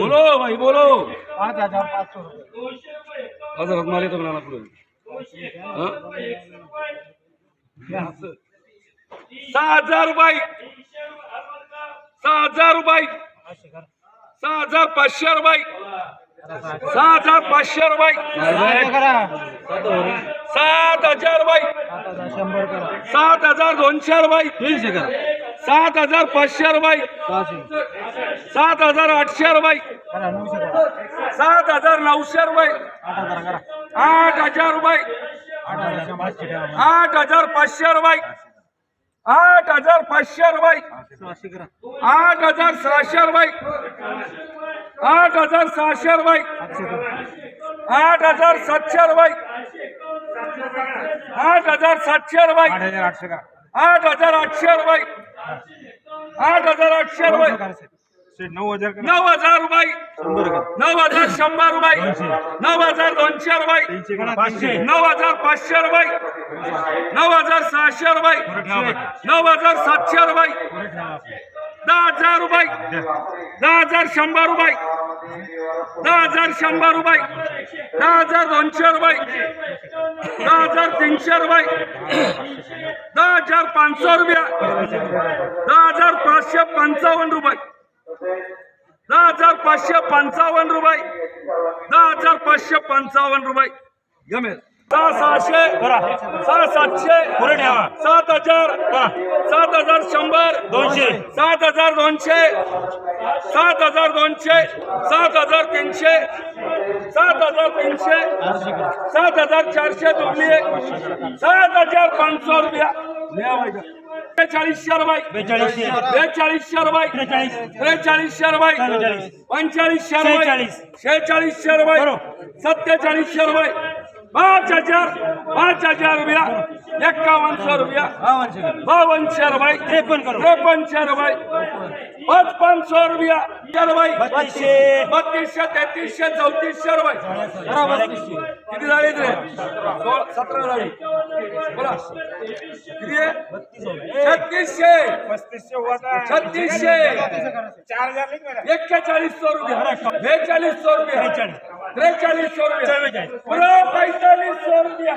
बोलो भाई बोलो. पाच हजार पाचशे रुपये. हजरत माले तो म्हणाला पुढे? हं? सहा हजार रुपये. सहा हजार रुपये. सहा हजार पाचशे रुपये. सहा हजार पाचशे रुपये. सात हजार रुपये. हजार सात हजार दोनशे रुपये. तीनशे करा. सात हजार पाचशे रुपये. सात हजार आठशे रुपये. सात हजार नऊशे रुपये. आठ हजार आठ हजार रुपये. आठ हजार पाचशे आठ हजार रुपये. आठ हजार पाचशे रुपये. आठ हजार सहाशे रुपये. आठ हजार सहाशे रुपये. आठ हजार सातशे रुपये. आठ हजार सातशे रुपये. आठ हजार आठशे रुपये. आठ हजार आठशे रुपये. नऊ हजार करा. नऊ हजार रुपये. नऊ हजार शंभर रुपये. नऊ हजार दोनशे रुपये. नऊ हजार पाचशे रुपये. नऊ हजार सहाशे रुपये. नऊ हजार सातशे रुपये. दहा हजार रुपये. दहा हजार शंभर रुपये. दहा हजार शंभर रुपये. दहा हजार दोनशे रुपये. दहा हजार तीनशे रुपये. दहा हजार पाचशे रुपया. दहा हजार पाचशे पंचावन्न रुपये. दहा हजार पाचशे पंचावन्न रुपये. दहा हजार पाचशे पंचावन्न रुपये. जमेल सहा सहाशे सहा सातशे पुढे ठेवा. सात हजार सात हजार शंभर दोनशे. सात हजार दोनशे. सात हजार दोनशे. सात हजार तीनशे. सात हजार तीनशे. सात हजार चारशे दुबली सात हजार पाचशे रुपया. बेचाळीसशे रुपये बेचाळीसशे बेचाळीसशे रुपये त्रेचाळीस त्रेचाळीसशे रुपये चव्वेचाळीस. पंचेचाळीसशे रुपये शेहेचाळीस. शेहेचाळीसशे रुपये सत्तेचाळीसशे रुपये पाच हजार पाच हजार रुपया एक्कावनशे रुपया. बावनशे करा बावनशे रुपये त्रेपन्न करा त्रेपन्नशे रुपये पचपनशे रुपया. रुपये बत्तीसशे. बत्तीसशे तेहतीसशे चौतीसशे रुपये किती झाले रे सतरा झाली. बोला. किती छत्तीसशे. छत्तीसशे. चार हजार एक्केचाळीस सौ रुपये. बेचाळीस सौ रुपये. त्रेचाळीस सौ रुपये चव्वेचाळीस. पुरा पैंतालीस सौ रुपया